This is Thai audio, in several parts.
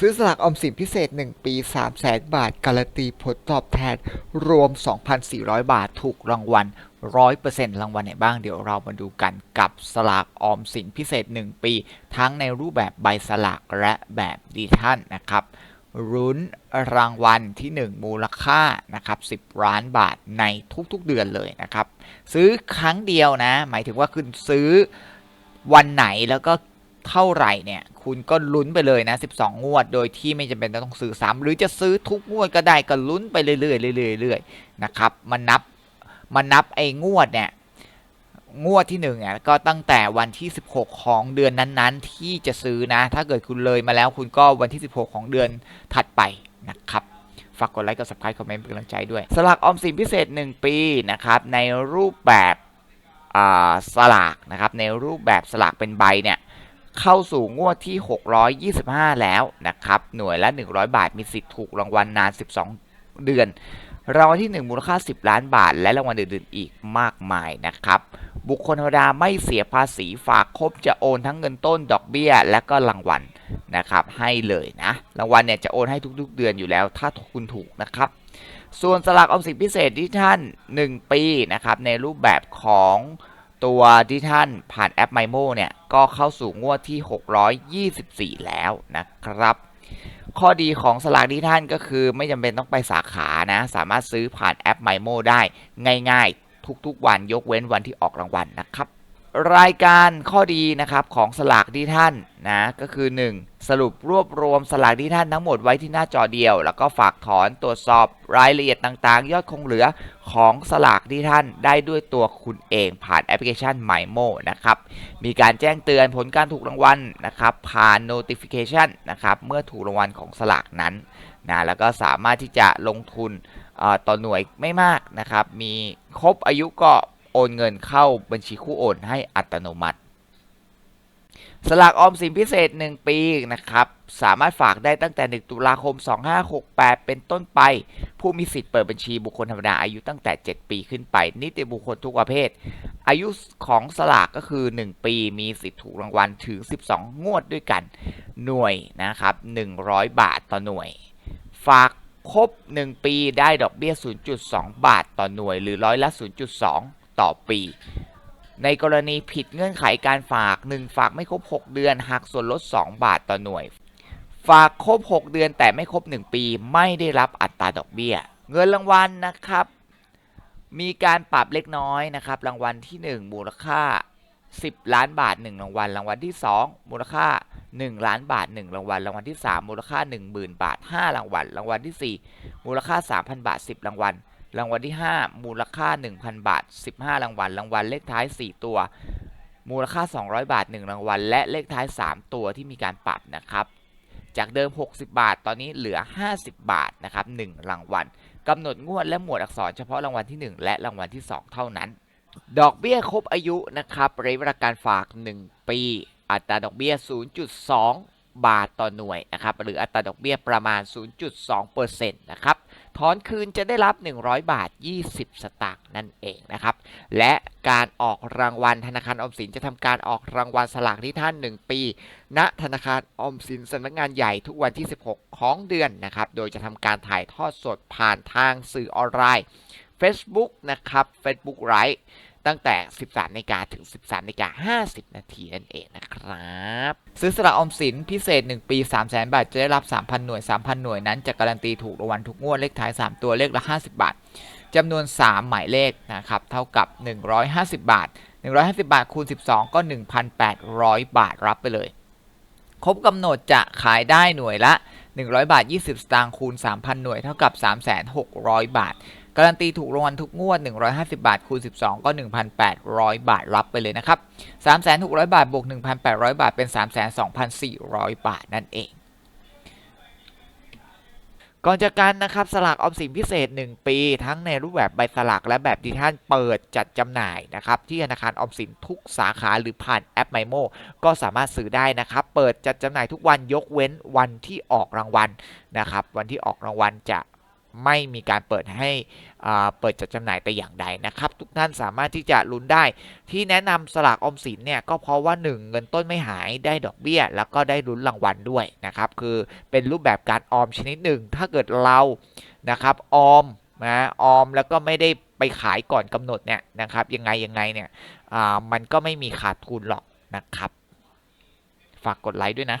ซื้อสลากออมสินพิเศษ 1 ปี 3 0 0แสนบาท การันตีผลตอบแทนรวม 2,400 บาทถูกรางวัล 100%รางวัลไหนบ้างเดี๋ยวเรามาดูกันกับสลากออมสินพิเศษ 1 ปี ทั้งในรูปแบบใบสลากและแบบดิจิทัลนะครับรุ้นรางวัลที่ 1 มูลค่านะครับ10 ล้านบาทในทุกๆเดือนเลยนะครับ ซื้อครั้งเดียวนะ หมายถึงว่าคุณซื้อวันไหนแล้วก็ เท่าไหร่เนี่ย คุณก็ลุ้นไปเลยนะ 12 งวด โดยที่ไม่จำเป็นต้องซื้อซ้ำหรือจะซื้อทุกงวดก็ได้ก็ลุ้นไปเรื่อยๆเรื่อยๆเรื่อยๆนะครับ มันนับ มันนับไอ้งวดเนี่ย งวดที่หนึ่งเนี่ยก็ตั้งแต่วันที่ 16 ของเดือนนั้นๆ ที่จะซื้อนะ ถ้าเกิดคุณเลยมาแล้วคุณก็วันที่ 16 ของเดือนถัดไปนะครับฝากกดไลค์กด subscribe คอมเมนต์เป็นกำลังใจด้วย สลากออมสินพิเศษ 1 ปีนะครับในรูปแบบอ่าสลากนะครับในรูปแบบสลากเป็นใบเนี่ย เข้าสู่งวดที่ 625 แล้วนะครับ หน่วยละ 100 บาทมีสิทธิ์ถูกรางวัลนาน 12 เดือน รางวัลที่ 1 มูลค่า 10 ล้านบาท และรางวัลอื่นๆอีกมากมายนะครับ บุคคลธรรมดาไม่เสียภาษีฝากครบจะโอนทั้งเงินต้นดอกเบี้ย และก็รางวัลนะครับ ให้เลยนะ รางวัลเนี่ยจะโอนให้ทุกๆ เดือนอยู่แล้ว ถ้าคุณถูกนะครับ ส่วนสลากออมสินพิเศษที่ท่าน 1 ปีนะครับในรูปแบบของ ตัวที่ท่านผ่านแอป MyMo เนี่ย ก็เข้าสู่งวดที่ 624 แล้วนะครับ ข้อดีของสลากดิจิทัลก็คือไม่จำเป็นต้องไปสาขานะ สามารถซื้อผ่านแอป MyMo ได้ง่ายๆ ทุกๆวันยกเว้นวันที่ออกรางวัลนะครับ รายการข้อดีนะครับของสลากดิจิทัลนะก็คือ 1. สรุปรวบรวมสลากดิจิทัลทั้งหมดไว้ที่หน้าจอเดียว แล้วก็ฝากถอนตรวจสอบรายละเอียดต่างๆ ยอดคงเหลือของสลากดิจิทัลได้ด้วยตัวคุณเองผ่านแอปพลิเคชัน MyMo นะครับมีการแจ้งเตือนผลการถูกรางวัลนะครับผ่าน notification นะครับเมื่อถูกรางวัลของสลากนั้นนะแล้วก็สามารถที่จะลงทุนต่อหน่วยไม่มากนะครับมีครบอายุก็ โอนเงินเข้าบัญชีคู่โอนให้อัตโนมัติ สลากออมสินพิเศษ 1 ปีนะครับ สามารถฝากได้ตั้งแต่ 1 ตุลาคม 2568 เป็นต้นไป ผู้มีสิทธิ์เปิดบัญชีบุคคลธรรมดาอายุตั้งแต่ 7 ปีขึ้นไป นิติบุคคลทุกประเภท อายุของสลากก็คือ 1 ปีมีสิทธิ์ถูกรางวัลถึง 12 งวดด้วยกัน หน่วยนะครับ 100 บาทต่อหน่วย ฝากครบ 1 ปีได้ดอกเบี้ย 0.2 บาทต่อหน่วย หรือร้อยละ 0.2 ต่อปี ในกรณีผิดเงื่อนไขการฝาก 1 ฝากไม่ครบ 6 เดือนหักส่วนลด 2 บาทต่อหน่วย ฝากครบ 6 เดือนแต่ไม่ครบ 1 ปี ไม่ได้รับอัตราดอกเบี้ย เงินรางวัลนะครับมีการปรับเล็กน้อยนะครับ รางวัลที่ 1 มูลค่า 10 ล้านบาท 1 รางวัล รางวัลที่ 2 มูลค่า 1 ล้านบาท 1 รางวัล รางวัลที่ 3 มูลค่า 10,000 บาท 5 รางวัล รางวัลที่ 4 มูลค่า 3,000 บาท 10 รางวัล รางวัลที่ 5 มูลค่า 1,000 บาท 15 รางวัล รางวัลเลขท้าย 4 ตัว มูลค่า 200 บาท 1 รางวัล และเลขท้าย 3 ตัวที่มีการปรับนะครับ จากเดิม 60 บาท ตอนนี้เหลือ 50 บาทนะครับ1รางวัลกำหนดงวดและหมวดอักษรเฉพาะรางวัลที่ 1 และรางวัลที่ 2 เท่านั้น ดอกเบี้ยครบอายุนะครับระยะเวลาการฝาก 1 ปี อัตราดอกเบี้ย 0.2 บาทต่อหน่วยนะครับหรืออัตราดอกเบี้ยประมาณ 0.2%นะครับถอนคืนจะได้รับ 100 บาท 20 สตางค์นั่นเองนะครับและการออกรางวัลธนาคารออมสินจะทำการออกรางวัลสลากที่ท่าน 1 ปี ณธนาคารออมสินสำนักงานใหญ่ทุกวันที่ 16 ของเดือนนะครับโดยจะทำการถ่ายทอดสดผ่านทางสื่อออนไลน์ Facebook นะครับ Facebook Live ตั้งแต่ 13นาฬิกาถึง 13นาฬิกา50 นาทีนั่นเองนะครับ ซื้อสลากออมสินพิเศษ 1 ปี 3 0 0 0 0 0 บาท จะได้รับ 3,000 หน่วย 3,000 หน่วยนั้นจะการันตีถูกรางวัลทุกงวดเลขท้าย 3 ตัวเลขละ 50 บาทจำนวน 3 หมายเลขนะครับเท่ากับ 150 บาท 150 บาทคูณ 12 ก็ 1,800 บาทรับไปเลย ครบกำหนดจะขายได้หน่วยละ 100 บาท 20 สตางค์คูณ 3,000 หน่วยเท่ากับ 3,600 บาท การันตีถูกรางวัลทุกงวด 150 บาทคูณ 12 ก็ 1,800 บาทรับไปเลยนะครับ 3,600 บาทบวก 1,800 บาทเป็น 32,400 บาทนั่นเอง ก่อนจากกันนะครับสลากออมสินพิเศษ 1 ปี ทั้งในรูปแบบใบสลากและแบบดิจิทัลเปิดจัดจำหน่ายนะครับที่ธนาคารออมสินทุกสาขาหรือผ่านแอป m มโมก็สามารถซื้อได้นะครับ เปิดจัดจำหน่ายทุกวันยกเว้นวันที่ออกรางวัลนะครับวันที่ออกรางวัลจะ ไม่มีการเปิดให้เปิดจัดจำหน่ายแต่อย่างใดนะครับ ทุกท่านสามารถที่จะลุ้นได้ ที่แนะนำสลากออมสินเนี่ยก็เพราะว่า 1 เงินต้นไม่หายได้ดอกเบี้ย แล้วก็ได้ลุ้นรางวัลด้วยนะครับ คือเป็นรูปแบบการออมชนิดหนึ่ง ถ้าเกิดเรานะครับออมนะออมแล้วก็ไม่ได้ไปขายก่อนกำหนดเนี่ยนะครับยังไงยังไงเนี่ยมันก็ไม่มีขาดทุนหรอกนะครับ ฝากกดไลค์ด้วยนะ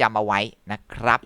จำเอาไว้นะครับ